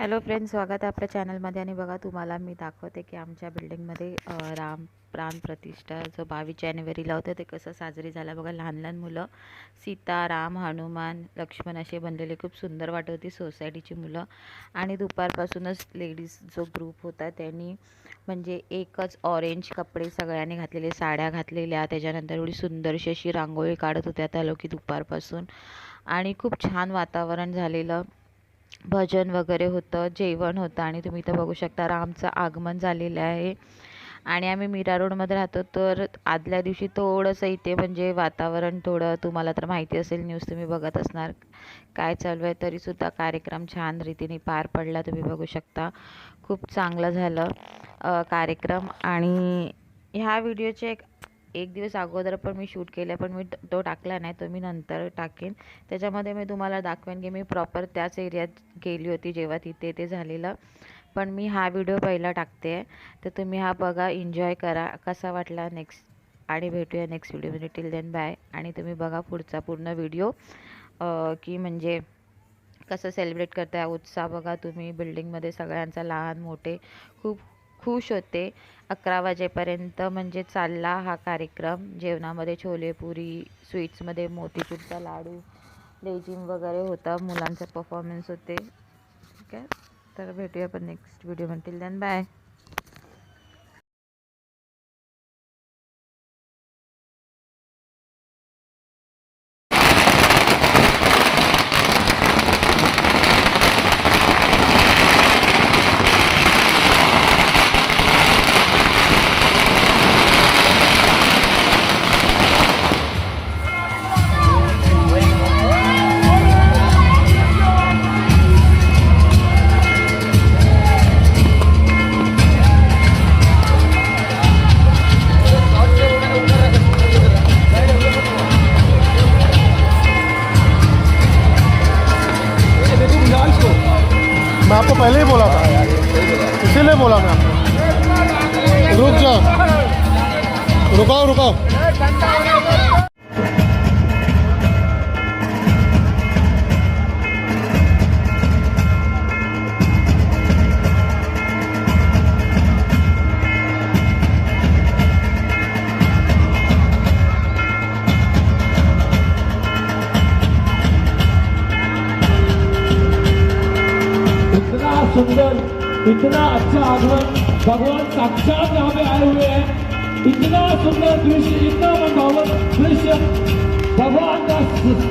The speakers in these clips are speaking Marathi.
हॅलो फ्रेंड्स स्वागत आहे आपल्या चॅनलमध्ये आणि बघा तुम्हाला मी दाखवते की आमच्या बिल्डिंगमध्ये राम प्राण प्रतिष्ठा जो बावीस जानेवारीला होतं ते कसं साजरी झालं. बघा लहान लहान मुलं सीता राम हनुमान लक्ष्मण असे बनलेले खूप सुंदर वाटत होती सोसायटीची मुलं. आणि दुपारपासूनच लेडीज जो ग्रुप होता त्यांनी म्हणजे एकच ऑरेंज कपडे सगळ्यांनी घातलेले साड्या घातलेल्या. त्याच्यानंतर एवढी सुंदरशी अशी रांगोळी काढत होत्या त्या लोकी दुपारपासून. आणि खूप छान वातावरण झालेलं. भजन वगैरे होतं जेवण होतं आणि तुम्ही इथं बघू शकता रामचं आगमन झालेलं आहे. आणि आम्ही मीरा रोडमध्ये राहतो तर आदल्या दिवशी थोडंसं इथे म्हणजे वातावरण थोडं तुम्हाला तर माहिती असेल न्यूज तुम्ही बघत असणार. काय चालू आहे तरीसुद्धा कार्यक्रम छान रीतीने पार पडला तुम्ही बघू शकता. खूप चांगलं झालं कार्यक्रम. आणि ह्या व्हिडिओचे एक एक दिवस अगोदर पण मी शूट केलं पण मी तो टाकला नाही तो मी नंतर टाकेन. त्याच्यामध्ये मी तुम्हाला दाखवेन की मी प्रॉपर त्याच एरियात गेली होती जेव्हा तिथे ते झालेलं. पण मी हा व्हिडिओ पहिला टाकते. आहे तर तुम्ही हा बघा एन्जॉय करा. कसा वाटला नेक्स्ट आणि भेटूया नेक्स्ट व्हिडिओमध्ये टिल देन बाय आणि तुम्ही बघा पुढचा पूर्ण व्हिडिओ की म्हणजे कसं सेलिब्रेट करताय उत्साह बघा तुम्ही. बिल्डिंगमध्ये सगळ्यांचा लहान मोठे खूप खुश होते. अकरा वाजेपर्यंत म्हणजे चालला हा कार्यक्रम. जेवणामध्ये छोले पुरी स्वीट्समध्ये मोतीचूरचा लाडू लेझिम वगैरे होता. मुलांचा परफॉर्मन्स होते. ठीक आहे. तर भेटूया आपण नेक्स्ट व्हिडिओ म्हणतील दॅन बाय इसीलिए बोला मैं आपको। रुक जाओ। रुकाओ रुकाओ। सुंदर इतना अच्छा आगमन भगवान साक्षात यहाँ पे आए हुए हैं। इतना सुंदर दृश्य इतना मनभावन दृश्य। भगवान का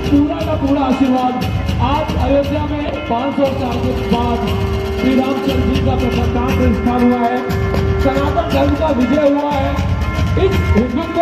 पूरा का पूरा आशीर्वाद। आज अयोध्या में 500 साल के बाद श्री रामचंद्र जी का प्रथम स्थान हुआ है। सनातन धर्म का विजय हुआ है। इस हिंदुत्व